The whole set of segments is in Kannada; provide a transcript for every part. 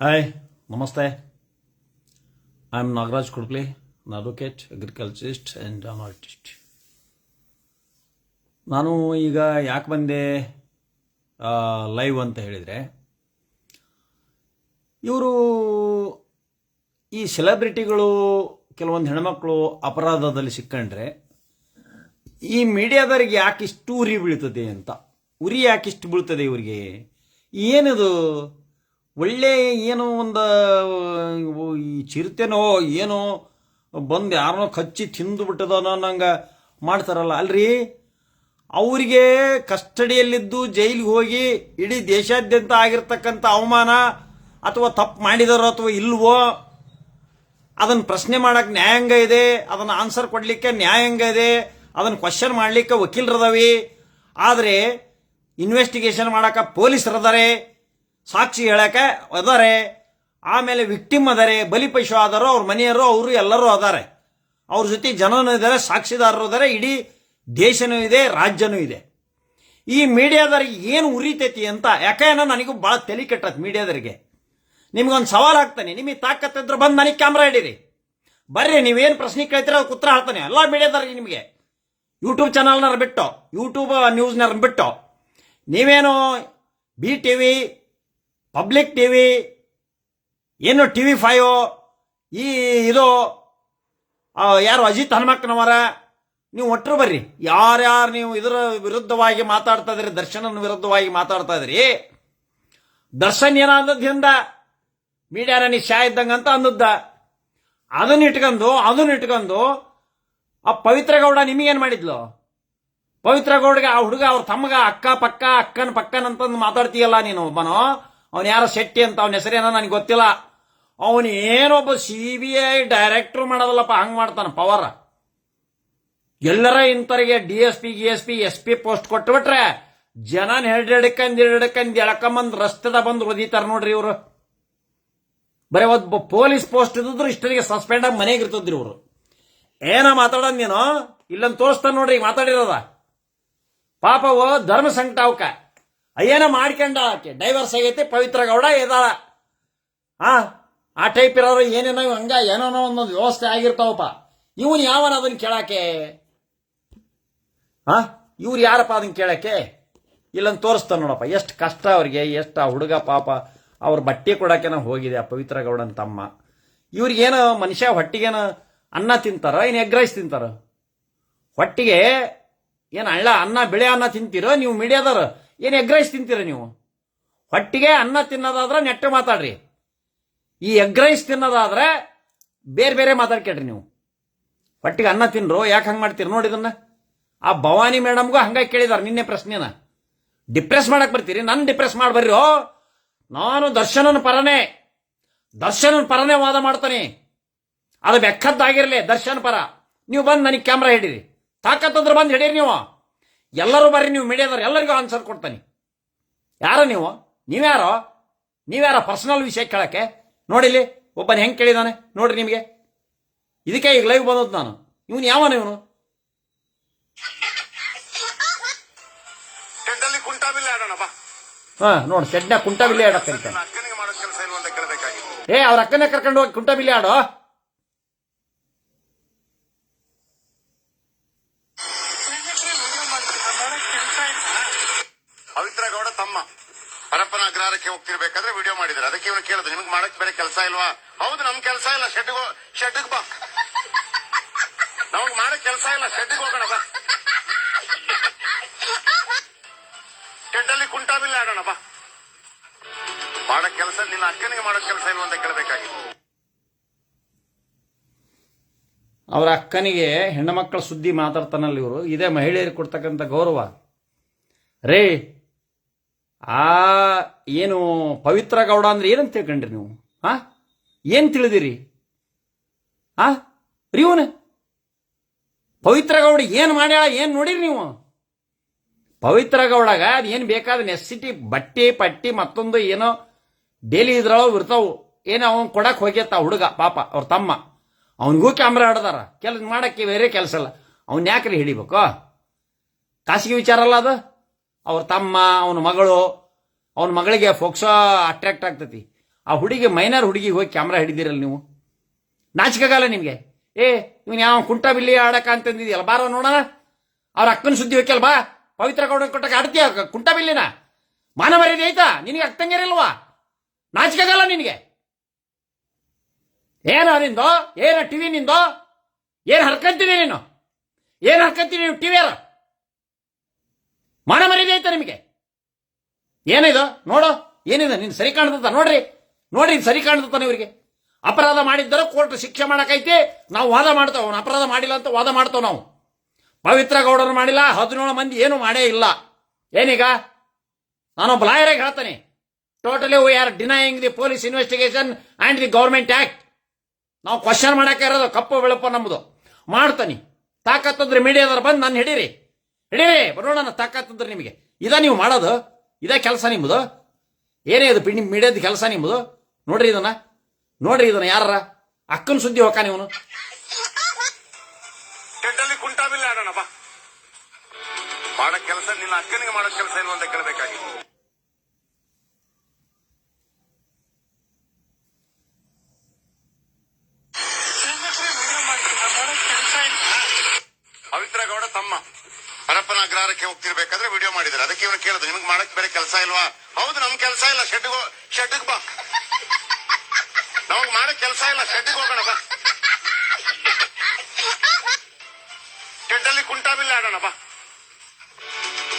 Hi namaste I am Nagaraj Kudkli an advocate agriculturist and an artist ನಾನು ಈಗ ಯಾಕೆ ಬಂದೆ ಲೈವ್ ಅಂತ ಹೇಳಿದರೆ, ಇವರು ಈ ಸೆಲೆಬ್ರಿಟಿಗಳು ಕೆಲವೊಂದು ಹೆಣ್ಮಕ್ಳು ಅಪರಾಧದಲ್ಲಿ ಸಿಕ್ಕಂಡ್ರೆ, ಈ ಮೀಡಿಯಾದವರಿಗೆ ಯಾಕೆ ಇಷ್ಟು ಉರಿ ಬೀಳ್ತದೆ ಅಂತ, ಉರಿ ಯಾಕೆ ಇಷ್ಟು ಬೀಳ್ತದೆ ಇವರಿಗೆ, ಏನದು? ಒಳ್ಳೆ ಏನೋ ಒಂದು ಈ ಚಿರತೆನೋ ಏನೋ ಬಂದು ಯಾರನ್ನೋ ಕಚ್ಚಿ ತಿಂದು ಬಿಟ್ಟದನೋ ಅನ್ನಂಗೆ ಮಾಡ್ತಾರಲ್ಲ. ಅಲ್ರಿ? ಅವರಿಗೆ ಕಸ್ಟಡಿಯಲ್ಲಿದ್ದು ಜೈಲಿಗೆ ಹೋಗಿ ಇಡೀ ದೇಶಾದ್ಯಂತ ಆಗಿರ್ತಕ್ಕಂಥ ಅವಮಾನ ಅಥವಾ ತಪ್ಪು ಮಾಡಿದಾರೋ ಅಥವಾ ಇಲ್ವೋ ಅದನ್ನು ಪ್ರಶ್ನೆ ಮಾಡೋಕ್ಕೆ ನ್ಯಾಯಾಂಗ ಇದೆ, ಅದನ್ನು ಆನ್ಸರ್ ಕೊಡಲಿಕ್ಕೆ ನ್ಯಾಯಾಂಗ ಇದೆ ಅದನ್ನು ಕ್ವಶನ್ ಮಾಡಲಿಕ್ಕೆ ವಕೀಲರದವಿ. ಆದರೆ ಇನ್ವೆಸ್ಟಿಗೇಷನ್ ಮಾಡಕ್ಕೆ ಪೊಲೀಸರದಾರೆ. ಸಾಕ್ಷಿ ಹೇಳಕ್ಕೆ ಅದಾರೆ ಆಮೇಲೆ ವಿಕ್ಟಿಮ್ ಅದಾರೆ ಬಲಿಪಶು ಆದಾರೋ ಅವ್ರ ಮನೆಯವರು, ಅವರು ಎಲ್ಲರೂ ಅದಾರೆ. ಅವ್ರ ಜೊತೆ ಜನನೂ ಇದ್ದಾರೆ ಸಾಕ್ಷಿದಾರರು ಇದ್ದಾರೆ ಇಡೀ ದೇಶನೂ ಇದೆ, ರಾಜ್ಯನೂ ಇದೆ. ಈ ಮೀಡಿಯಾದವ್ರಿಗೆ ಏನು ಉರಿತೈತಿ ಅಂತ ಯಾಕೇನೋ ನನಗೂ ಭಾಳ ತಲೆ ಕೆಟ್ಟತ್ ಮೀಡಿಯಾದವ್ರಿಗೆ. ನಿಮ್ಗೊಂದು ಸವಾಲು ಹಾಕ್ತಾನೆ, ನಿಮಗೆ ತಾಕತ್ತಿದ್ರೆ ಬಂದು ನನಗೆ ಕ್ಯಾಮ್ರಾ ಹಿಡೀರಿ. ಬರ್ರಿ, ನೀವೇನು ಪ್ರಶ್ನೆ ಕೇಳ್ತೀರ ಅದಕ್ಕೆ ಉತ್ತರ ಹಾಕ್ತಾನೆ. ಎಲ್ಲ ಮೀಡಿಯಾದವ್ರಿಗೆ ನಿಮಗೆ. ಯೂಟ್ಯೂಬ್ ಚಾನಲ್ನಾರ ಬಿಟ್ಟು ಯೂಟ್ಯೂಬ್ ನ್ಯೂಸ್ನಾರ ಬಿಟ್ಟು, ನೀವೇನು B T V public T V ಏನು ಟಿ ವಿ ಫೈವ್, ಈ ಇದು ಯಾರು ಅಜಿತ್ ಹನುಮಕ್ಕನವರ ನೀವು ಒಟ್ಟರು ಬರ್ರಿ. ಯಾರ್ಯಾರು ನೀವು ಇದರ ವಿರುದ್ಧವಾಗಿ ಮಾತಾಡ್ತಾ ಇದ್ರಿ, ದರ್ಶನನ ವಿರುದ್ಧವಾಗಿ ಮಾತಾಡ್ತಾ ಇದ್ರಿ, ದರ್ಶನ್ ಏನ ಅಂದದ್ದಿಂದ ಮೀಡಿಯಾನ ಶಾ ಅಂತ ಅಂದದ್ದ. ಅದನ್ನ ಇಟ್ಕೊಂಡು ಅದನ್ನ ಇಟ್ಕೊಂಡು ಆ ಪವಿತ್ರ ಗೌಡ ನಿಮಗೇನು ಮಾಡಿದ್ಲು? ಪವಿತ್ರ ಗೌಡ್ಗೆ ಆ ಹುಡುಗ ಅವ್ರ ತಮ್ಮಗ ಅಕ್ಕ ಪಕ್ಕ, ಅಕ್ಕನ ಪಕ್ಕನ ಅಂತಂದು ಮಾತಾಡ್ತೀಯಲ್ಲ ನೀನು ಒಬ್ಬನೋ ಅವನು ಯಾರ ಶೆಟ್ಟಿ ಅಂತ, ಅವನ ಹೆಸರೇನೋ ನನಗೆ ಗೊತ್ತಿಲ್ಲ. ಅವನು ಏನೊಬ್ಬ ಸಿ ಬಿ ಐ ಡೈರೆಕ್ಟರ್ ಮಾಡೋದಲ್ಲಪ್ಪ, ಹಂಗೆ ಮಾಡ್ತಾನೆ ಪವರ್ ಎಲ್ಲರ ಇಂಥರಿಗೆ D S P G S P S P post ಕೊಟ್ಬಿಟ್ರೆ ಜನನ ಹಿಡ್ಕಂದ್ ಹಿಡ್ಕಂದ್ ಎಳ್ಕೊಂಬಂದ್ ರಸ್ತೆದ ಬಂದು ಒದಿತಾರ ನೋಡ್ರಿ ಇವರು. ಬರೀ ಒಬ್ಬ ಪೊಲೀಸ್ ಪೋಸ್ಟ್ ಇದ್ದಿದ್ರು ಇಷ್ಟರಿಗೆ ಸಸ್ಪೆಂಡ್ ಆಗಿ ಮನೆಗೆ ಇರ್ತದ್ರಿ ಇವರು. ಏನ ಮಾತಾಡೋದ್ ನೀನು? ಇಲ್ಲೊಂದು ತೋರಿಸ್ತಾನೆ ನೋಡ್ರಿ ಮಾತಾಡಿರೋದ. ಪಾಪ ಧರ್ಮ ಸಂಕಟ ಅವಕ ಅಯ್ಯೇನ ಮಾಡ್ಕೊಂಡ ಆಕೆ. ಡೈವರ್ಸ್ ಆಗೈತೆ, ಪವಿತ್ರ ಗೌಡ ಇದಾಳ ಆ ಆ ಟೈಪ್ ಇರೋರು ಏನೇನೋ ಹಂಗ ಏನೋ ಒಂದೊಂದು ವ್ಯವಸ್ಥೆ ಆಗಿರ್ತಾವಪ್ಪ. ಇವನ್ ಯಾವನ ಅದನ್ನ ಕೇಳಕ್ಕೆ? ಹಾ ಇವ್ರು ಯಾರಪ್ಪ ಅದನ್ನ ಕೇಳಕ್ಕೆ? ಇಲ್ಲೊಂದು ತೋರಿಸ್ತಾನೆ ನೋಡಪ್ಪ. ಎಷ್ಟು ಕಷ್ಟ ಅವ್ರಿಗೆ, ಎಷ್ಟು ಆ ಹುಡುಗ ಪಾಪ. ಅವ್ರ ಬಟ್ಟೆ ಕೊಡಾಕೆನ ಹೋಗಿದೆ ಆ ಪವಿತ್ರ ಗೌಡನ ತಮ್ಮ. ಇವ್ರಿಗೇನು ಮನುಷ್ಯ ಹೊಟ್ಟಿಗೇನು ಅನ್ನ ತಿಂತಾರ, ಏನು ಎಗ್ ರೈಸ್ ತಿಂತಾರ? ಹೊಟ್ಟಿಗೆ ಏನು ಅಳ್ಳ ಅನ್ನ, ಬೆಳೆ ಅನ್ನ ತಿಂತೀರೋ? ನೀವು ಮೀಡಿಯಾದವ್ರು. ಏನು ಎಗ್ ರೈಸ್ ತಿಂತೀರ ನೀವು? ಹೊಟ್ಟಿಗೆ ಅನ್ನ ತಿನ್ನೋದಾದ್ರೆ ನೆಟ್ಟು ಮಾತಾಡ್ರಿ. ಈ ಎಗ್ ರೈಸ್ ತಿನ್ನೋದಾದ್ರೆ ಬೇರೆ ಬೇರೆ ಮಾತಾಡ್ಕೇಳ್ರಿ ನೀವು. ಹೊಟ್ಟಿಗೆ ಅನ್ನ ತಿನ್ರು, ಯಾಕೆ ಹಂಗೆ ಮಾಡ್ತೀರಿ ನೋಡಿ ಇದನ್ನ. ಆ ಭವಾನಿ ಮೇಡಮ್ಗೂ ಹಂಗಾಗಿ ಕೇಳಿದಾರೆ ನಿನ್ನೆ ಪ್ರಶ್ನೆನ. ಡಿಪ್ರೆಸ್ ಮಾಡಕ್ ಬರ್ತೀರಿ? ನನ್ನ ಡಿಪ್ರೆಸ್ ಮಾಡ್ಬರ್ರಿ ನಾನು ದರ್ಶನನ ಪರನೇ. ದರ್ಶನನ ಪರನೇ ವಾದ ಮಾಡ್ತಾನೆ. ಅದು ಬೆಕ್ಕದ್ದಾಗಿರ್ಲಿ, ದರ್ಶನ ಪರ. ನೀವು ಬಂದು ನನಗೆ ಕ್ಯಾಮ್ರಾ ಹಿಡೀರಿ. ತಾಕತ್ತಂದ್ರೆ ಬಂದು ಹಿಡೀರಿ ನೀವು. ಎಲ್ಲರೂ ಬರ್ರಿ ನೀವು ಮೀಡಿಯಾದವ್ರು ಎಲ್ಲರಿಗೂ ಆನ್ಸರ್ ಕೊಡ್ತಾನೆ. ಯಾರೋ ನೀವು? ನೀವ್ಯಾರೋ? ನೀವ್ಯಾರೋ ಪರ್ಸನಲ್ ವಿಷಯ ಕೇಳಕ್ಕೆ? ನೋಡಿಲಿ ಒಬ್ಬನ ಹೆಂಗೆ ಕೇಳಿದಾನೆ? ನೋಡ್ರಿ ನಿಮಗೆ. ಇದಕ್ಕೆ ಈಗ ಲೈವ್ ಬಂದದ್ದು ನಾನು. ಇವನು ಯಾವನ ಇವನು? ಹಾ ನೋಡಿ ಶೆಡ್ನ ಕುಂಟಾ ಬಿಲ್ಲಿ ಆಡಕ್ಕೆ ಏ ಅವ್ರ ಅಕ್ಕನೇ ಕರ್ಕೊಂಡು ಹೋಗಿ ಕುಂಟಾ ಬಿಲ್ಲಿ ಆಡೋ ಪವಿತ್ರ ಗೌಡ ತಮ್ಮ ಪರಪ್ಪನ ಅಗ್ರಹಾರಕ್ಕೆ ಹೋಗ್ತಿರ್ಬೇಕಾದ್ರೆ ವಿಡಿಯೋ ಮಾಡಿದ್ರೆ ಅದಕ್ಕೆ ಇವನು ಕೇಳಿದ್ರು ನಿಮ್ಗೆ ಮಾಡಕ್ ಬೇರೆ ಕೆಲಸ ಇಲ್ವಾ? ಹೌದು, ನಮ್ ಕೆಲಸ ಇಲ್ಲ. ಶೆಡ್ ಶೆಡ್ಗೆ ಬಾ. ನಮಗ್ ಮಾಡೋ ಕೆಲಸ ಇಲ್ಲ. ಶೆಡ್ಗೆ ಹೋಗೋಣ, ಬಾ. ಶೆಡ್ಡಲ್ಲಿ ಕುಂಟಾ ಬಿಲ್ಲೆ ಆಡೋಣ, ಬಾ. ಮಾಡೋ ಕೆಲಸ, ನಿನ್ನ ಅಕ್ಕನಿಗೆ ಮಾಡೋ ಕೆಲಸ ಇಲ್ವಾ ಅಂತ ಕೇಳಬೇಕಾಗಿತ್ತು. ಅವರ ಅಕ್ಕನಿಗೆ ಹೆಣ್ಣು ಮಕ್ಕಳ ಸುದ್ದಿ ಮಾತಾಡ್ತಾನಲ್ಲ ಇವರು. ಇದೇ ಮಹಿಳೆಯರಿಗೆ ಕೊಡ್ತಕ್ಕಂಥ ಗೌರವ. ರೇ, ಆ ಏನು ಪವಿತ್ರ ಗೌಡ ಅಂದ್ರೆ ಏನಂತ ತಿಳ್ಕೊಂಡ್ರಿ ನೀವು? ಹಾ ಏನ್ ತಿಳಿದಿರಿ? ಆ? ರೀವನ ಪವಿತ್ರ ಗೌಡ ಏನ್ ಮಾಡ್ಯಾಳ, ಏನ್ ನೋಡಿರಿ ನೀವು? ಪವಿತ್ರ ಗೌಡಗ ಅದು ಏನು ಬೇಕಾದ ನೆಸಿಟಿ ಬಟ್ಟೆ, ಪಟ್ಟಿ, ಮತ್ತೊಂದು ಏನೋ ಡೈಲಿ ಇದ್ರೊಳಗೆ ಇರ್ತಾವು. ಏನೋ ಅವನ್ ಕೊಡಕ್ ಹೋಗ್ಯತ್ತ ಹುಡುಗ, ಪಾಪ, ಅವ್ರ ತಮ್ಮ. ಅವನಿಗೂ ಕ್ಯಾಮ್ರಾ ಹಿಡ್ದಾರ. ಕೆಲಸ ಮಾಡಕ್ಕೆ ಬೇರೆ ಕೆಲಸ ಇಲ್ಲ. ಅವ್ನ ಯಾಕ್ರಿ ಹಿಡಿಬೇಕು? ಖಾಸಗಿ ವಿಚಾರ ಅಲ್ಲ ಅದು? ಅವ್ರ ತಮ್ಮ, ಅವನ ಮಗಳು, ಅವನ ಮಗಳಿಗೆ ಫೋಕ್ಸೋ ಅಟ್ರಾಕ್ಟ್ ಆಗ್ತತಿ. ಆ ಹುಡುಗಿ ಮೈನರ್ ಹುಡುಗಿಗೆ ಹೋಗಿ ಕ್ಯಾಮ್ರಾ ಹಿಡಿದಿರಲ್ಲ ನೀವು? ನಾಚಿಕೆಗಾಲ ನಿಮಗೆ. ಏ, ಇವನ್ ಯಾವ ಕುಂಟ ಬಿಲ್ಲಿ ಆಡಕ ಅಂತಂದಿದ್ಯಲ್ಲ ಬಾರ ನೋಡೋಣ. ಅವ್ರ ಅಕ್ಕನ ಸುದ್ದಿ ಹೋಗ್ಯಲ್ಲ ಬಾ. ಪವಿತ್ರ ಗೌಡ ಕೊಟ್ಟಕ್ಕೆ ಆಡ್ತೀಯ ಕುಂಟ ಬಿಲ್ಲಿನ? ಮಾನ ಮರ್ಯಾದೆ ಐತಾ? ನಿನಗೆ ಅಕ್ಕಂಗಿರಲ್ವಾ ನಾಚಿಕೆಗಾಲ ನಿನಗೆ. ಏನ ಏನ ಟಿವಿ ನಿಂದೋ? ಏನು ಹರ್ಕಂತೀನಿ ನೀನು? ಏನು ಹರ್ಕಂತೀನಿ ನೀವು ಟಿವಿಯರ ಮಾನ ಮರ್ಯಾದೆ ಐತಾ ನಿಮಗೆ? ಏನಿದು? ನೋಡು, ಏನಿದೆ? ನೀನು ಸರಿ ಕಾಣ್ತದ ನೋಡ್ರಿ. ಇದು ಸರಿ ಕಾಣ್ತತಾನೆ ಇವರಿಗೆ. ಅಪರಾಧ ಮಾಡಿದ್ದರೆ ಕೋರ್ಟ್ ಶಿಕ್ಷೆ ಮಾಡಕೈತಿ, ನಾವು ವಾದ ಮಾಡ್ತೇವೆ. ಅವನು ಅಪರಾಧ ಮಾಡಿಲ್ಲ ಅಂತ ವಾದ ಮಾಡ್ತೇವೆ ನಾವು. ಪವಿತ್ರ ಗೌಡರು ಮಾಡಿಲ್ಲ, ಹದಿನೇಳು ಮಂದಿ ಏನು ಮಾಡೇ ಇಲ್ಲ. ಏನೀಗ? ನಾನೊಬ್ಬ ಲಾಯರಾಗಿ ಹೇಳ್ತಾನೆ. Totally we are denying the police investigation and the government act ನಾವು ಕ್ವಶನ್ ಮಾಡೋಕೆ ಇರೋದು ಕಪ್ಪು ಬೆಳಪ ನಮ್ಮದು ಮಾಡ್ತಾನೆ. ತಾಕತ್ತಂದ್ರೆ ಮೀಡಿಯಾದವ್ರು ಬಂದು ನಾನು ಹಿಡೀರಿ. ಹಿಡೀರಿ ಬರೋಣ ತಾಕತ್ತಂದ್ರೆ ನಿಮಗೆ. ಇದ ನೀವು ಮಾಡೋದು? ಇದೇ ಕೆಲಸ ನಿಮ್ಮದು? ಏನೇ ಇದು ಮೀಡಿಯಾದ ಕೆಲಸ ನಿಮ್ಮದು? ನೋಡ್ರಿ ಇದನ್ನ? ನೋಡ್ರಿ ಇದನ್ನ ಯಾರ ಅಕ್ಕನ ಸುದ್ದಿ ಹೋಗ ಇವನು ಕುಂಟಾಬಿಲ್ಲ ಆಡೋಣ ಬಾ. ಮಾಡೋ ಕೆಲಸ, ನಿನ್ನ ಅಕ್ಕನಿಗೆ ಮಾಡೋ ಕೆಲಸ ಏನು ಅಂತ ಕೇಳಬೇಕಾಗಿತ್ತು ಪವಿತ್ರ ಗೌಡ ತಮ್ಮ. ಹರಪ್ಪನ ಅಗ್ರಹಾರಕ್ಕೆ ಹೋಗ್ತಿರ್ಬೇಕಾದ್ರೆ ವಿಡಿಯೋ ಮಾಡಿದ್ರೆ ಅದಕ್ಕೆ ಇವನು ಕೇಳಿದ್ರು ನಿಮ್ಗೆ ಮಾಡಕ್ ಬೇರೆ ಕೆಲಸ ಇಲ್ವಾ? ಹೌದು, ನಮ್ ಕೆಲಸ ಇಲ್ಲ. ಶೆಡ್ ಶೆಡ್ಗೆ ಬಾ. ನಮಗ್ ಮಾಡೋ ಕೆಲಸ ಇಲ್ಲ ಶೆಡ್ಡಿಗೆ ಹೋಗೋಣ, ಬಾ. ಶೆಡ್ಡಲ್ಲಿ ಕುಂಟಾಬಿಲ್ಲ ಆಡೋಣ, ಬಾ.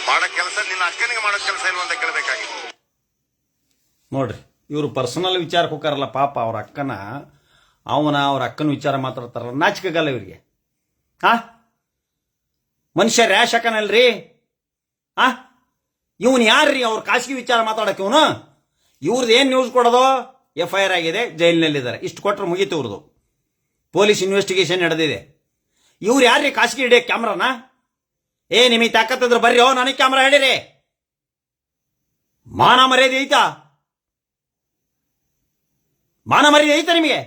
ಮಾಡೋ ಕೆಲಸ, ನಿನ್ನ ಅಕ್ಕನಿಗೆ ಮಾಡೋ ಕೆಲಸ ಇಲ್ಲ ಅಂತ ಕೇಳಬೇಕಾಗಿತ್ತು. ನೋಡ್ರಿ, ಇವರು ಪರ್ಸನಲ್ ವಿಚಾರಕ್ಕೆ ಹೋಗಾರಲ್ಲ ಪಾಪ ಅವ್ರ ಅಕ್ಕನ, ಅವನ, ಅವ್ರ ಅಕ್ಕನ ವಿಚಾರ ಮಾತಾಡ್ತಾರಲ್ಲ, ನಾಚಿಕೆಗಲ್ಲ ಇವರಿಗೆ. ಹಾ ಮನುಷ್ಯ ರ್ಯಾಶ್ ಅಕ್ಕನಲ್ರಿ ಆ? ಇವನು ಯಾರ್ರಿ ಅವ್ರ ಖಾಸಗಿ ವಿಚಾರ ಮಾತಾಡಕ್ಕೆ ಇವನು? ಇವ್ರದ್ದು ಏನು ನ್ಯೂಸ್ ಕೊಡೋದು? ಎಫ್ ಐ ಆರ್ ಆಗಿದೆ, ಜೈಲಿನಲ್ಲಿದ್ದಾರೆ. ಇಷ್ಟು ಕೊಟ್ಟರೆ ಮುಗೀತು ಇವ್ರದ್ದು ಪೊಲೀಸ್ ಇನ್ವೆಸ್ಟಿಗೇಷನ್ ನಡೆದಿದೆ. ಇವ್ರು ಯಾರ್ರಿ ಖಾಸಗಿ ಹಿಡಿಯ ಕ್ಯಾಮ್ರಾನ? ಏ, ನಿಮಗೆ ತಾಕತ್ತಂದ್ರೆ ಬರ್ರಿ. ಓ, ನನಗೆ ಕ್ಯಾಮ್ರಾ ಹೇಳಿರಿ ಮಾನ ಮರ್ಯಾದೆ ಐತಾ? ಮಾನ ಮರ್ಯಾದೆ ಐತಾ ನಿಮಗೆ?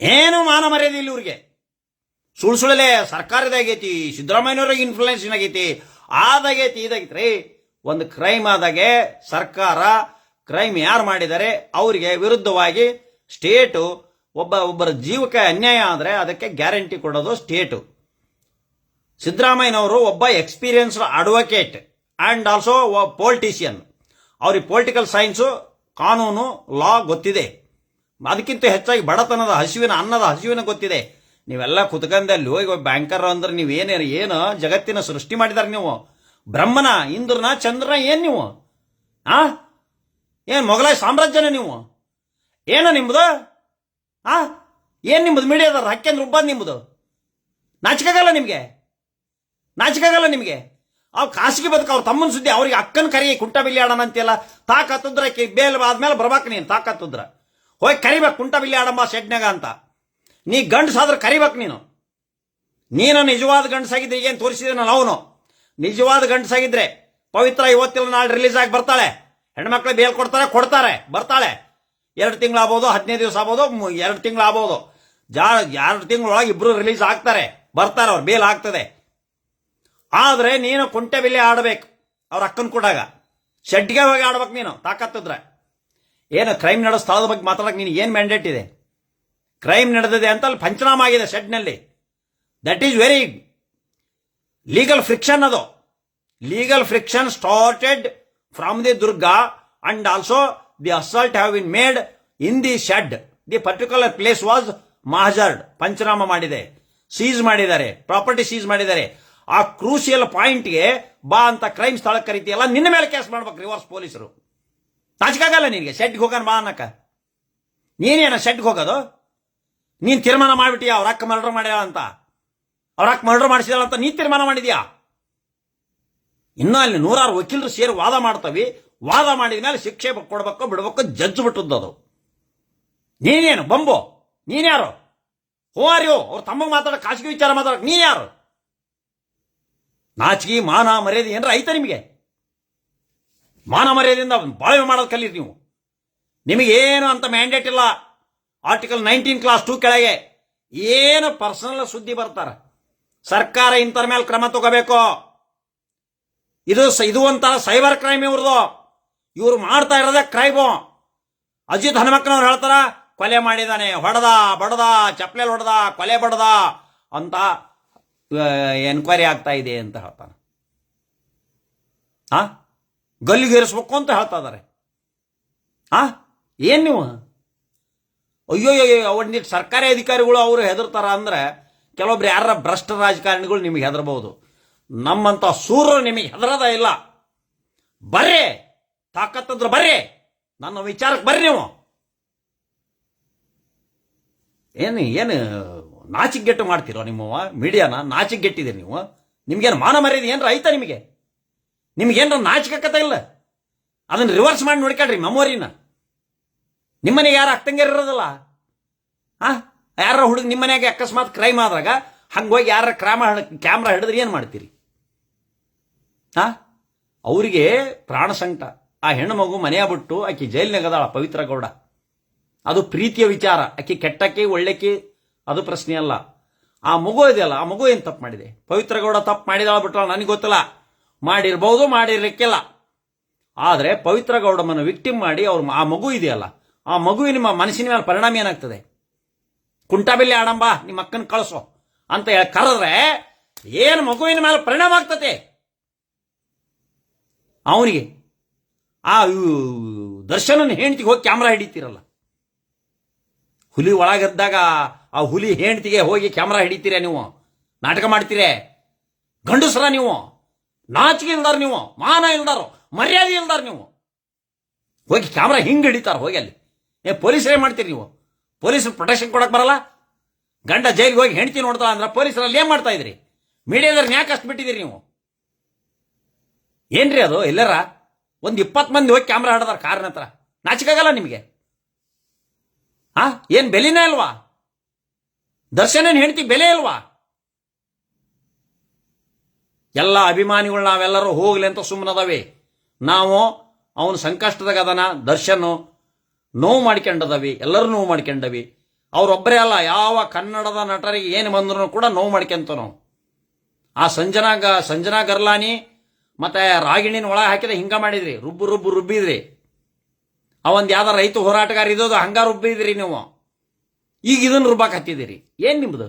ಏನು ಮಾನ ಮರ್ಯಾದೆ ಇಲ್ಲ ಇವ್ರಿಗೆ. ಸುಳ್ ಸುಳ್ಳಲೆ ಸರ್ಕಾರದಾಗೈತಿ, ಸಿದ್ದರಾಮಯ್ಯನವ್ರಿಗೆ ಇನ್ಫ್ಲೂಯೆನ್ಸ್ ಆಗೈತಿ ಆದಾಗೈತಿ ಇದಾಗೈತಿ ರೀ ಒಂದು ಕ್ರೈಮ್ ಆದಾಗೆ ಸರ್ಕಾರ ಕ್ರೈಮ್ ಯಾರು ಮಾಡಿದರೆ ಅವರಿಗೆ ವಿರುದ್ಧವಾಗಿ ಸ್ಟೇಟು ಒಬ್ಬ ಒಬ್ಬರ ಜೀವಕ್ಕೆ ಅನ್ಯಾಯ ಆದರೆ ಅದಕ್ಕೆ ಗ್ಯಾರಂಟಿ ಕೊಡೋದು ಸ್ಟೇಟು. ಸಿದ್ದರಾಮಯ್ಯನವರು ಒಬ್ಬ experienced advocate and also politician. ಅವ್ರಿಗೆ ಪೊಲಿಟಿಕಲ್ ಸೈನ್ಸು, ಕಾನೂನು, ಲಾ ಗೊತ್ತಿದೆ. ಅದಕ್ಕಿಂತ ಹೆಚ್ಚಾಗಿ ಬಡತನದ ಹಸಿವಿನ, ಅನ್ನದ ಹಸಿವಿನ ಗೊತ್ತಿದೆ. ನೀವೆಲ್ಲ ಕುತ್ಕಂದಲ್ಲಿ ಹೋಗಿ ಬ್ಯಾಂಕರ್ ಅಂದ್ರೆ ನೀವೇನೇನು ಏನು ಜಗತ್ತಿನ ಸೃಷ್ಟಿ ಮಾಡಿದಾರೆ ನೀವು? ಬ್ರಹ್ಮನ, ಇಂದ್ರನ, ಚಂದ್ರನ, ಏನ್ ನೀವು? ಆ? ಏನ್ ಮೊಘಲಾಯ ಸಾಮ್ರಾಜ್ಯನ ನೀವು? ಏನ ನಿಮ್ಮದು ಆ? ಏನು ನಿಮ್ಮದು ಮೀಡಿಯಾದವ್ರು ಹಕ್ಕೆಂದ್ರೆ ರುಬ್ಬಾದ್ ನಿಮ್ಮದು ನಾಚಿಕಾಗಲ್ಲ ನಿಮಗೆ? ನಾಚಿಕಾಗಲ್ಲ ನಿಮಗೆ? ಅವ್ ಖಾಸಗಿ ಬದುಕು, ಅವ್ರ ತಮ್ಮನ ಸುದ್ದಿ, ಅವ್ರಿಗೆ ಅಕ್ಕನ ಕರಿ, ಕುಂಟ ಬಿಲ್ಲಿ ಅಂತೆಲ್ಲ ಅಂತೆಲ್ಲ ತಾಕತ್ತುದ್ರ ಬೇಲ್ ಆದ್ಮೇಲೆ ಬರ್ಬೇಕು ನೀನು ತಾಕತ್ತುದ್ರ ಹೋಗಿ ಕರಿಬೇಕು ಕುಂಟ ಬಿಲ್ಲಿ ಆಡಂಬ ಅಂತ. ನೀ ಗಂಡಸಾದ್ರೆ ಕರಿಬೇಕು ನೀನು. ನೀನು ನಿಜವಾದ ಗಂಡಸಾಗಿದ್ರೆ ತೋರಿಸಿದ್ರೆ ನಾನು ಅವನು? ನಿಜವಾದ ಗಂಡಸಾಗಿದ್ರೆ ಪವಿತ್ರ ಇವತ್ತಿಲ್ಲ ನಾಳೆ ರಿಲೀಸ್ ಆಗಿ ಬರ್ತಾಳೆ. ಹೆಣ್ಮಕ್ಳು ಬೇಲ್ ಕೊಡ್ತಾರೆ ಕೊಡ್ತಾರೆ, ಬರ್ತಾಳೆ. ಎರಡು ತಿಂಗಳು ಆಗ್ಬೋದು, ಹದಿನೈದು ದಿವಸ ಆಗ್ಬೋದು ಎರಡು ತಿಂಗಳು ಆಗ್ಬೋದು. ಜಾ ಎರಡು ತಿಂಗಳೊಳಗೆ ಇಬ್ರು ರಿಲೀಸ್ ಆಗ್ತಾರೆ. ಬರ್ತಾರೆ ಅವ್ರು ಬೇಲ್ ಆಗ್ತದೆ. ಆದರೆ ನೀನು ಕುಂಟೆ ಬಿಲ್ಲೆ ಆಡ್ಬೇಕು ಅವ್ರ ಅಕ್ಕನ ಕೂಡಾಗ. ಶೆಡ್ಗೆ ಹೋಗಿ ಆಡ್ಬೇಕು ನೀನು, ತಾಕತ್ತಿದ್ರೆ. ಏನು ಕ್ರೈಮ್ ನಡೋ ಸ್ಥಳದ ಬಗ್ಗೆ ಮಾತಾಡಕ್ಕೆ ನೀನು ಏನು ಮ್ಯಾಂಡೇಟ್ ಇದೆ? ಕ್ರೈಮ್ ನಡೆದಿದೆ ಅಂತ ಅಲ್ಲಿ ಪಂಚನಾಮ ಆಗಿದೆ ಶೆಡ್ನಲ್ಲಿ. That is very legal friction ಅದು. Legal friction started from the Durga and also the assault have been made in the shed the particular place was ಮಹಜರ್ಡ್ panchnama ಮಾಡಿದೆ. ಸೀಸ್ ಮಾಡಿದ್ದಾರೆ. ಪ್ರಾಪರ್ಟಿ ಸೀಸ್ ಮಾಡಿದ್ದಾರೆ. ಆ ಕ್ರೂಸಿಯಲ್ ಪಾಯಿಂಟ್ಗೆ ಬಾ ಅಂತ ಕ್ರೈಮ್ ಸ್ಥಳಕ್ಕೆ ಕರಿತೀಯಲ್ಲ, ನಿನ್ನ ಮೇಲೆ ಕೇಸ್ ಮಾಡ್ಬೇಕು ರಿವರ್ಸ್ ಪೊಲೀಸರು. ನಾಚಿಕಾಗಲ್ಲ ನಿನಗೆ. ಶೆಡ್ಗೆ ಹೋಗೋಣ ಬಾ ಅನ್ನಕ್ಕ ನೀನೇನ ಶೆಡ್ಗೆ ಹೋಗೋದು? ನೀನ್ ತೀರ್ಮಾನ ಮಾಡ್ಬಿಟ್ಟಿಯಾ? ಅವ್ರ ಅಕ್ಕ ಮರ್ಡರ್ ಮಾಡ್ಯಾಳ ಅಂತ ಅವ್ರ ಅಕ್ಕ ಮರ್ಡರ್ ಮಾಡಿಸಿದಾಳ ಅಂತ ನೀ ತೀರ್ಮಾನ ಮಾಡಿದ್ಯಾ? ಇನ್ನು ಅಲ್ಲಿ ನೂರಾರು ವಕೀಲರು ಸೇರಿ ವಾದ ಮಾಡ್ತವಿ. ವಾದ ಮಾಡಿದ ಮೇಲೆ ಶಿಕ್ಷೆ ಕೊಡ್ಬೇಕು ಬಿಡ್ಬೇಕು ಜಡ್ಜ್ ಬಿಟ್ಟದ್ದು ಅದು. ನೀನೇನು? ಬಂಬು. ನೀನ್ಯಾರು? ಹೋ ಆರ್ ಯು ಅವ್ರ ತಮ್ಮ ಮಾತಾಡ ಖಾಸಗಿ ವಿಚಾರ ಮಾತಾಡಕ್ ನೀನ್ಯಾರು? ಯಾರು ನಾಚಿಕೆ, ಮಾನ ಮರ್ಯಾದೆ ಏನಾರ ಐತ ನಿಮಗೆ? ಮಾನ ಮರ್ಯಾದೆಯಿಂದ ಬಾಳ್ವೆ ಮಾಡೋದು ಕಲೀರಿ ನೀವು. ನಿಮಗೇನು ಅಂತ ಮ್ಯಾಂಡೇಟ್ ಇಲ್ಲ. ಆರ್ಟಿಕಲ್ ನೈನ್ಟೀನ್ ಕ್ಲಾಸ್ ಟೂ ಕೆಳಗೆ. ಏನು ಪರ್ಸನಲ್ ಸುದ್ದಿ ಬರ್ತಾರ? ಸರ್ಕಾರ ಇಂಥರ ಮೇಲೆ ಕ್ರಮ ತಗೋಬೇಕು. ಇದು ಇದು ಒಂಥರ ಸೈಬರ್ ಕ್ರೈಮ್ ಇವ್ರದು. ಇವ್ರು ಮಾಡ್ತಾ ಇರೋದೇ ಕ್ರೈಮು. ಅಜಿತ್ ಹನುಮಕ್ಕನವ್ರು ಹೇಳ್ತಾರ, ಕೊಲೆ ಮಾಡಿದಾನೆ, ಹೊಡೆದ, ಬಡದ, ಚಪ್ಪಲೆ ಹೊಡೆದ, ಕೊಲೆ ಬಡದ ಅಂತ ಎನ್ಕ್ವೈರಿ ಆಗ್ತಾ ಇದೆ ಅಂತ ಹೇಳ್ತಾನೆ. ಹಾ ಗಲ್ಲಿಗೇರಿಸ್ಬೇಕು ಅಂತ ಹೇಳ್ತಾ ಇದ್ದಾರೆ ಹಾ ಏನು ನೀವು? ಅಯ್ಯೋ ಒಂದಿಟ್ಟು ಸರ್ಕಾರಿ ಅಧಿಕಾರಿಗಳು ಅವರು ಹೆದರ್ತಾರ ಅಂದ್ರೆ ಕೆಲವೊಬ್ರು ಯಾರ ಭ್ರಷ್ಟ ರಾಜಕಾರಣಿಗಳು ನಿಮಗೆ ಹೆದರಬಹುದು. ನಮ್ಮಂತ ಸೂರ್ಯ ನಿಮಗೆ ಹೆದರದ ಇಲ್ಲ. ಬರ್ರಿ, ತಾಕತ್ತಂದ್ರೆ ಬರ್ರಿ. ನನ್ನ ವಿಚಾರಕ್ಕೆ ಬರ್ರಿ ನೀವು. ಏನು ಏನು ನಾಚಿಗೆಟ್ಟು ಮಾಡ್ತೀರೋ ನಿಮ್ಮವ ಮೀಡಿಯಾನ? ನಾಚಿಗೆಟ್ಟಿದೆ ನೀವು? ನಿಮ್ಗೇನು ಮಾನ ಮರ್ಯಾದೆ ಏನ್ರ ಐತ ನಿಮಗೆ? ನಿಮ್ಗೇನರ ನಾಚಿಕಕ್ಕತ ಇಲ್ಲ? ಅದನ್ನ ರಿವರ್ಸ್ ಮಾಡಿ ನೋಡ್ಕೊಳ್ರಿ ಮೆಮೊರಿನ ನಿಮ್ಮನೆಗೆ ಯಾರು ಅಕ್ಕಂಗೆ ಇರೋದಿಲ್ಲ? ಆ? ಯಾರ ಹುಡುಗ ನಿಮ್ಮ ಮನೆಯಾಗೆ ಅಕಸ್ಮಾತ್ ಕ್ರೈಮ್ ಆದಾಗ ಹಂಗೋಗಿ ಯಾರ ಕ್ರಾಮ ಕ್ಯಾಮ್ರಾ ಹಿಡಿದ್ರೆ ಏನು ಮಾಡ್ತೀರಿ? ಹಾ ಅವರಿಗೆ ಪ್ರಾಣ ಸಂಕಟ. ಆ ಹೆಣ್ಣು ಮಗು ಮನೆಯ ಬಿಟ್ಟು ಆಕಿ ಜೈಲಿನಾಗದಾಳ ಪವಿತ್ರ ಗೌಡ. ಅದು ಪ್ರೀತಿಯ ವಿಚಾರ. ಆಕೆ ಕೆಟ್ಟಕ್ಕೆ ಒಳ್ಳೆಕಿ ಅದು ಪ್ರಶ್ನೆ ಅಲ್ಲ. ಆ ಮಗು ಇದೆಯಲ್ಲ ಆ ಮಗು ಏನು ತಪ್ಪು ಮಾಡಿದೆ? ಪವಿತ್ರ ಗೌಡ ತಪ್ಪು ಮಾಡಿದಾಳ ಬಿಟ್ಟಳ ನನಗೆ ಗೊತ್ತಿಲ್ಲ. ಮಾಡಿರ್ಬೋದು, ಮಾಡಿರ್ಲಿಕ್ಕಿಲ್ಲ. ಆದರೆ ಪವಿತ್ರ ಗೌಡಮ್ಮನ ವಿಕ್ಟಿಮ್ ಮಾಡಿ ಅವ್ರು ಆ ಮಗು ಇದೆಯಲ್ಲ, ಆ ಮಗುವಿನ ಮನಸ್ಸಿನ ಮೇಲೆ ಪರಿಣಾಮ ಏನಾಗ್ತದೆ? ಕುಂಟಾಬಿಲ್ಲಿ ಆಡಂಬ ನಿಮ್ಮ ಅಕ್ಕನ ಕಳಸು ಅಂತ ಹೇಳಿ ಕರೆದ್ರೆ ಏನು ಮಗುವಿನ ಮೇಲೆ ಪರಿಣಾಮ ಆಗ್ತದೆ? ಅವನಿಗೆ ಆ ದರ್ಶನನ ಹೆಂಡತಿಗೆ ಹೋಗಿ ಕ್ಯಾಮ್ರಾ ಹಿಡಿತೀರಲ್ಲ. ಹುಲಿ ಒಳಗದ್ದಾಗ ಆ ಹುಲಿ ಹೆಂಡತಿಗೆ ಹೋಗಿ ಕ್ಯಾಮ್ರಾ ಹಿಡಿತೀರ ನೀವು? ನಾಟಕ ಮಾಡ್ತೀರೇ? ಗಂಡಸ್ರ ನೀವು? ನಾಚಿಕೆ ಇಲ್ದಾರ ನೀವು? ಮಾನ ಇಲ್ದಾರು ಮರ್ಯಾದೆ ಇಲ್ದಾರ ನೀವು? ಹೋಗಿ ಕ್ಯಾಮ್ರಾ ಹಿಂಗೆ ಹಿಡಿತಾರ, ಹೋಗಿ ಅಲ್ಲಿ. ಏ, ಪೊಲೀಸರೇ ಮಾಡ್ತೀರಿ ನೀವು? ಪೊಲೀಸರು ಪ್ರೊಟೆಕ್ಷನ್ ಕೊಡಕ್ ಬರಲ್ಲ? ಗಂಡ ಜೈಲಿಗೆ ಹೋಗಿ ಹೆಂಡತಿ ನೋಡ್ತಾಳ ಅಂದ್ರೆ ಪೊಲೀಸರಲ್ಲಿ ಏನ್ ಮಾಡ್ತಾ ಇದ್ರಿ? ಮೀಡಿಯಾದ್ರೆ ಯಾಕೆ ಅಷ್ಟು ಬಿಟ್ಟಿದ್ದೀರಿ ನೀವು? ಏನ್ರಿ ಅದು? ಎಲ್ಲರ? ಒಂದು ಇಪ್ಪತ್ತು ಮಂದಿ ಹೋಗಿ ಕ್ಯಾಮ್ರಾ ಹಾಡದಾರ ಕಾರಿನ ಹತ್ರ. ನಾಚಿಕಾಗಲ್ಲ ನಿಮಗೆ? ಹಾ ಏನ್ ಬೆಲೆನೇ ಅಲ್ವಾ? ದರ್ಶನನ್ ಹೆಂಡತಿ ಬೆಲೆ ಅಲ್ವಾ? ಎಲ್ಲ ಅಭಿಮಾನಿಗಳು ನಾವೆಲ್ಲರೂ ಹೋಗ್ಲಿ ಅಂತ ಸುಮ್ಮನದವೆ ನಾವು ಅವನು ಸಂಕಷ್ಟದಾಗ ಅದನ, ದರ್ಶನ್ ನೋವು ಮಾಡ್ಕೊಂಡದವಿ, ಎಲ್ಲರೂ ನೋವು ಮಾಡ್ಕೊಂಡವಿ. ಅವರೊಬ್ಬರೇ ಅಲ್ಲ, ಯಾವ ಕನ್ನಡದ ನಟರಿಗೆ ಏನು ಬಂದ್ರು ಕೂಡ ನೋವು ಮಾಡ್ಕೊಂತ ನಾವು. ಆ ಸಂಜನಾ ಗ ಸಂಜನಾ ಗರ್ಲಾನಿ ಮತ್ತೆ ರಾಗಿಣಿನ ಒಳಗೆ ಹಾಕಿದ್ರೆ ಹಿಂಗ ಮಾಡಿದ್ರಿ, ರುಬ್ಬು ರುಬ್ಬು ರುಬ್ಬಿದ್ರಿ. ಅವಂದು ಯಾವ್ದ ರೈತ ಹೋರಾಟಗಾರ ಇದ್ದೋದು ಹಂಗ ರುಬ್ಬಿದ್ರಿ ನೀವು. ಈಗ ಇದನ್ನ ರುಬ್ಬಾಕ್ ಹತ್ತಿದಿರಿ ಏನ್ ನಿಮ್ದು?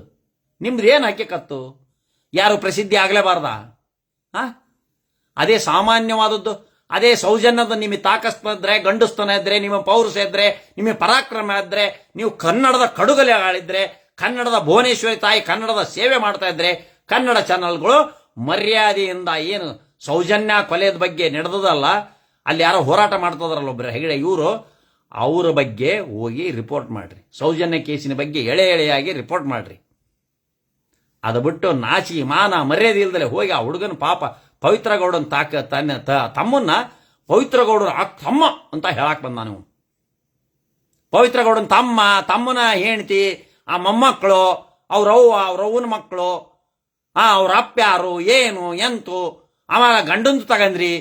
ನಿಮ್ದು ಏನ್ ಹಾಕಿಕತ್ತು ಯಾರು ಪ್ರಸಿದ್ಧಿ ಆಗ್ಲೇಬಾರ್ದ? ಹಾಂ ಅದೇ ಸಾಮಾನ್ಯವಾದದ್ದು. ಅದೇ ಸೌಜನ್ಯದ ನಿಮಗೆ ತಾಕಸ್ತನ ಇದ್ರೆ, ಗಂಡಸ್ತನ ಇದ್ರೆ, ನಿಮ್ಮ ಪೌರುಷ ಇದ್ರೆ, ನಿಮಗೆ ಪರಾಕ್ರಮ ಇದ್ರೆ, ನೀವು ಕನ್ನಡದ ಕಡುಗಲೆ ಆಳಿದ್ರೆ, ಕನ್ನಡದ ಭುವನೇಶ್ವರಿ ತಾಯಿ ಕನ್ನಡದ ಸೇವೆ ಮಾಡ್ತಾ ಇದ್ರೆ, ಕನ್ನಡ ಚಾನಲ್ಗಳು ಮರ್ಯಾದೆಯಿಂದ ಏನು ಸೌಜನ್ಯ ಕೊಲೆಯ ಬಗ್ಗೆ ನಡೆದದಲ್ಲ, ಅಲ್ಲಿ ಯಾರೋ ಹೋರಾಟ ಮಾಡ್ತದ್ರಲ್ಲ ಒಬ್ಬರು ಹೆಗಡೆ ಇವರು, ಅವರ ಬಗ್ಗೆ ಹೋಗಿ ರಿಪೋರ್ಟ್ ಮಾಡ್ರಿ. ಸೌಜನ್ಯ ಕೇಸಿನ ಬಗ್ಗೆ ಎಳೆ ಎಳೆಯಾಗಿ ರಿಪೋರ್ಟ್ ಮಾಡ್ರಿ. ಅದು ಬಿಟ್ಟು ನಾಚಿ ಮಾನ ಮರ್ಯಾದೆ ಇಲ್ದಲೆ ಹೋಗಿ ಆ ಹುಡುಗನ ಪಾಪ ಪವಿತ್ರ ಗೌಡನ್ ತಾಕ ತನ್ನ ತಮ್ಮನ್ನ ಪವಿತ್ರ ಗೌಡರು ಆ ತಮ್ಮ ಅಂತ ಹೇಳಕ್ ಬಂದ ನೀವು ಪವಿತ್ರ ಗೌಡನ್ ತಮ್ಮ, ತಮ್ಮನ ಹೆಂಡತಿ, ಆ ಮೊಮ್ಮಕ್ಕಳು ಅವ್ರವ್ವ ಅವ್ರವ್ವನ ಅವ್ರ ಮಕ್ಕಳು, ಆ ಅವ್ರ ಅಪ್ಪ ಯಾರು, ಏನು, ಎಂತು, ಆಮೇಲೆ ಗಂಡಂದು ತಗಂದ್ರಿ,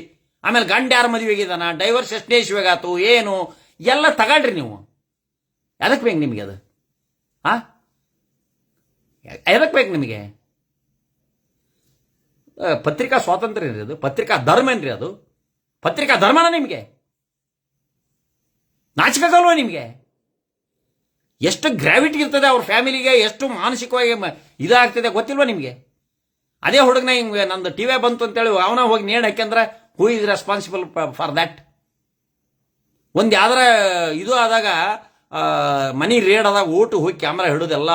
ಆಮೇಲೆ ಗಂಡ ಯಾರ ಮದುವೆಗಿದಾನ ಡೈವರ್ಸ್ ಎಷ್ಟನೇ ಇಶ್ವೆಗಾತು ಏನು, ಎಲ್ಲ ತಗಳ್ರಿ ನೀವು. ಎದಕ್ಕೆ ಬೇಕು ನಿಮಗೆ ಅದು? ಆ? ಎದಕ್ಕೆ ಬೇಕು ನಿಮಗೆ? ಪತ್ರಿಕಾ ಸ್ವಾತಂತ್ರ್ಯ ಏನ್ರಿ ಅದು. ಪತ್ರಿಕಾ ಧರ್ಮ ಏನ್ರಿ ಅದು? ಪತ್ರಿಕಾ ಧರ್ಮನ ನಿಮಗೆ? ನಾಚಿಕಾಗಲ್ವಾ ನಿಮಗೆ? ಎಷ್ಟು ಗ್ರಾವಿಟಿ ಇರ್ತದೆ ಅವ್ರ ಫ್ಯಾಮಿಲಿಗೆ, ಎಷ್ಟು ಮಾನಸಿಕವಾಗಿ ಇದಾಗ್ತದೆ ಗೊತ್ತಿಲ್ವಾ ನಿಮಗೆ? ಅದೇ ಹುಡುಗನ ಹಿಂಗೆ ನಂದು ಟಿವಿ ಬಂತು ಅಂತೇಳಿ ಅವನ ಹೋಗಿ ನೇಣು ಹಾಕ್ಯಂದ್ರೆ who is responsible for that ಒಂದು ಯಾವ್ದಾರ ಇದು ಆದಾಗ ಮನಿ ರೇಡ್ ಆದಾಗ ಓಟು ಹೋಗಿ ಕ್ಯಾಮ್ರಾ ಹಿಡಿದೆಲ್ಲ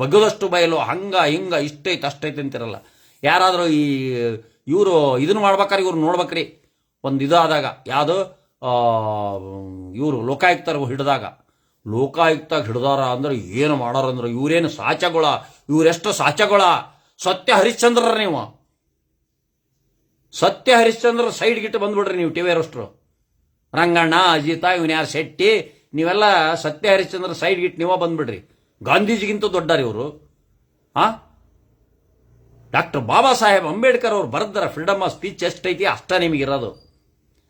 ಬಗ್ಗದಷ್ಟು ಬಯಲು, ಹಂಗ, ಹಿಂಗ, ಇಷ್ಟೈತೆ, ಅಷ್ಟೈತೆ ಅಂತಿರಲ್ಲ. ಯಾರಾದರೂ ಈ ಇವರು ಇದನ್ನು ಮಾಡ್ಬೇಕಾರೆ ಇವ್ರು ನೋಡ್ಬೇಕ್ರಿ. ಒಂದು ಇದು ಆದಾಗ ಯಾವುದು ಇವರು ಲೋಕಾಯುಕ್ತರು ಹಿಡಿದಾಗ. ಲೋಕಾಯುಕ್ತಾಗ ಹಿಡ್ದಾರ ಅಂದ್ರೆ ಏನು ಮಾಡಾರ ಅಂದ್ರೆ ಇವರೇನು ಸಾಚಗಳ? ಇವರೆಷ್ಟು ಸಾಚಗಳ? ಸತ್ಯ ಹರಿಶ್ಚಂದ್ರ ನೀವು. ಸತ್ಯ ಹರಿಶ್ಚಂದ್ರ ಸೈಡ್ ಗಿಟ್ಟು ಬಂದ್ಬಿಡ್ರಿ ನೀವು ಟಿವಿ ಅರಷ್ಟರು ರಂಗಣ್ಣ, ಅಜಿತ ಇವನ್ ಯಾರು ಶೆಟ್ಟಿ, ನೀವೆಲ್ಲ ಸತ್ಯ ಹರಿಶ್ಚಂದ್ರ ಸೈಡ್ ಗಿಟ್ಟು ನೀವ ಬಂದ್ಬಿಡ್ರಿ. ಗಾಂಧೀಜಿಗಿಂತ ದೊಡ್ಡರಿ ಇವರು. ಹಾ ಡಾಕ್ಟರ್ ಬಾಬಾ ಸಾಹೇಬ್ ಅಂಬೇಡ್ಕರ್ ಅವ್ರು ಬರೆದರ ಫ್ರೀಡಮ್ ಆಫ್ ಸ್ಪೀಚ್ ಎಷ್ಟೈತಿ ಅಷ್ಟ ನಿಮಗಿರೋದು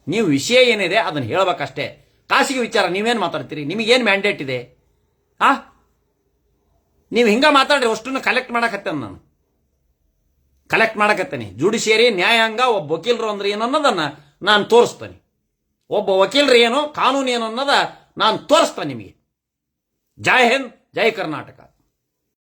ನೀವು ವಿಷಯ ಏನಿದೆ ಅದನ್ನು ಹೇಳಬೇಕಷ್ಟೇ. ಖಾಸಗಿ ವಿಚಾರ, ನೀವೇನು ಮಾತಾಡ್ತೀರಿ? ನಿಮಗೇನು ಮ್ಯಾಂಡೇಟ್ ಇದೆ? ಆ? ನೀವು ಹಿಂಗೆ ಮಾತಾಡ್ರಿ, ಅಷ್ಟನ್ನು ಕಲೆಕ್ಟ್ ಮಾಡಕತ್ತೇನೆ ನಾನು. ಕಲೆಕ್ಟ್ ಮಾಡಕತ್ತೇನೆ. ಜುಡಿಷಿಯರಿ, ನ್ಯಾಯಾಂಗ, ಒಬ್ಬ ವಕೀಲರು ಅಂದ್ರೆ ಏನು ಅನ್ನೋದನ್ನ ನಾನು ತೋರಿಸ್ತೇನೆ. ಒಬ್ಬ ವಕೀಲರು ಏನು, ಕಾನೂನು ಏನು ಅನ್ನೋದ ನಾನು ತೋರಿಸ್ತೇನೆ ನಿಮಗೆ. ಜೈ ಹಿಂದ್, ಜೈ ಕರ್ನಾಟಕ.